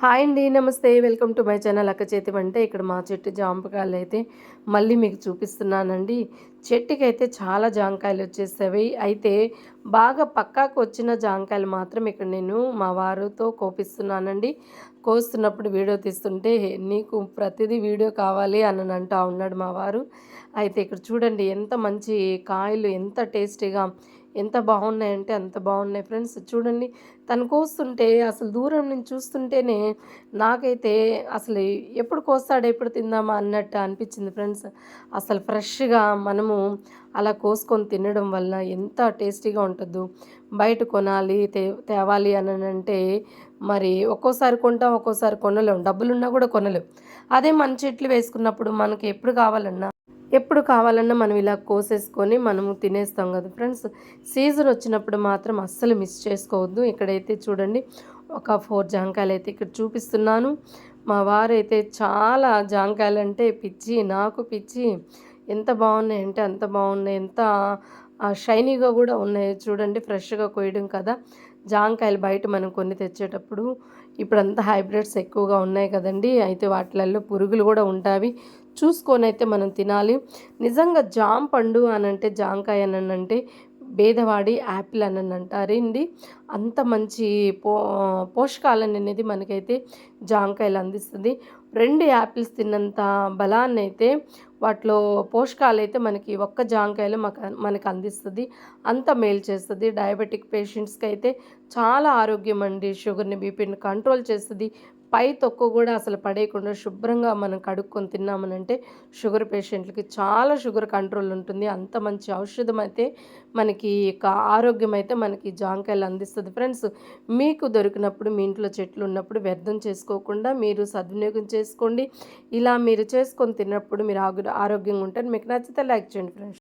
Hi అండి నమస్తే. Welcome to my channel అక్క చేతి వంట. ఇక్కడ మా చెట్టు జాంపకాయలు అయితే మళ్ళీ మీకు చూపిస్తున్నానండి. చెట్టుకి అయితే చాలా జాంకాయలు వచ్చేసేవి. అయితే బాగా పక్కాకు వచ్చిన జాంకాయలు మాత్రం ఇక్కడ నేను మా వారితో కోపిస్తున్నానండి. కోస్తున్నప్పుడు వీడియో తీస్తుంటే నీకు ప్రతిదీ వీడియో కావాలి అని అంటా ఉన్నాడు మా వారు. అయితే ఇక్కడ చూడండి ఎంత మంచి కాయలు ఎంత టేస్టీగా ఎంత బాగున్నాయంటే అంత బాగున్నాయి ఫ్రెండ్స్. చూడండి తను కోస్తుంటే అసలు దూరం నుంచి చూస్తుంటేనే నాకైతే అసలు ఎప్పుడు కోస్తాడు ఎప్పుడు తిందామా అన్నట్టు అనిపించింది ఫ్రెండ్స్. అసలు ఫ్రెష్గా మనము అలా కోసుకొని తినడం వల్ల ఎంత టేస్టీగా ఉంటుందో. బయట కొనాలి తే తేవాలి అని అంటే మరి ఒక్కోసారి కొంటాం ఒక్కోసారి కొనలేం. డబ్బులున్నా కూడా కొనలేం. అదే మన చెట్లు వేసుకున్నప్పుడు మనకి ఎప్పుడు కావాలన్నా ఎప్పుడు కావాలన్నా మనం ఇలా కోసేసుకొని మనము తినేస్తాం కదా ఫ్రెండ్స్. సీజన్ వచ్చినప్పుడు మాత్రం అస్సలు మిస్ చేసుకోవద్దు. ఇక్కడైతే చూడండి ఒక ఫోర్ జాంకాయలు అయితే ఇక్కడ చూపిస్తున్నాను. మా వారైతే చాలా జాంకాయలు అంటే పిచ్చి నాకు పిచ్చి. ఎంత బాగున్నాయి అంటే అంత బాగున్నాయి. ఎంత షైనీగా కూడా ఉన్నాయి. చూడండి ఫ్రెష్గా కోయడం కదా. జాంకాయలు బయట మనం కొన్ని తెచ్చేటప్పుడు ఇప్పుడంతా హైబ్రిడ్స్ ఎక్కువగా ఉన్నాయి కదండి. అయితే వాటిలలో పురుగులు కూడా ఉంటాయి చూసుకొని అయితే మనం తినాలి. నిజంగా జామ పండు అని అంటే జాంకాయ అని అంటే భేదవాడి యాపిల్ అని అంటారండి అంత మంచి పో పోషకాలను అనేది మనకైతే జాంకాయలు అందిస్తుంది. రెండు యాపిల్స్ తిన్నంత బలాన్ని అయితే వాటిలో పోషకాలు అయితే మనకి ఒక్క జాంకాయలు మాకు మనకు అందిస్తుంది. అంత మేలు చేస్తుంది. డయాబెటిక్ పేషెంట్స్కి అయితే చాలా ఆరోగ్యం అండి. షుగర్ని బీపీని కంట్రోల్ చేస్తుంది. పై తొక్కు కూడా అసలు పడేయకుండా శుభ్రంగా మనం కడుక్కొని తిన్నామనంటే షుగర్ పేషెంట్లకి చాలా షుగర్ కంట్రోల్ ఉంటుంది. అంత మంచి ఔషధం అయితే మనకి ఆరోగ్యం అయితే మనకి జాంకాయలు అందిస్తుంది. ఫ్రెండ్స్ మీకు దొరికినప్పుడు మీ ఇంట్లో చెట్లు ఉన్నప్పుడు వ్యర్థం చేసుకోకుండా మీరు సద్వినియోగం చేసుకోండి. ఇలా మీరు చేసుకొని తిన్నప్పుడు మీరు ఆరోగ్యంగా ఉంటారు మీకు నచ్చితే లైక్ చేయండి ఫ్రెండ్స్.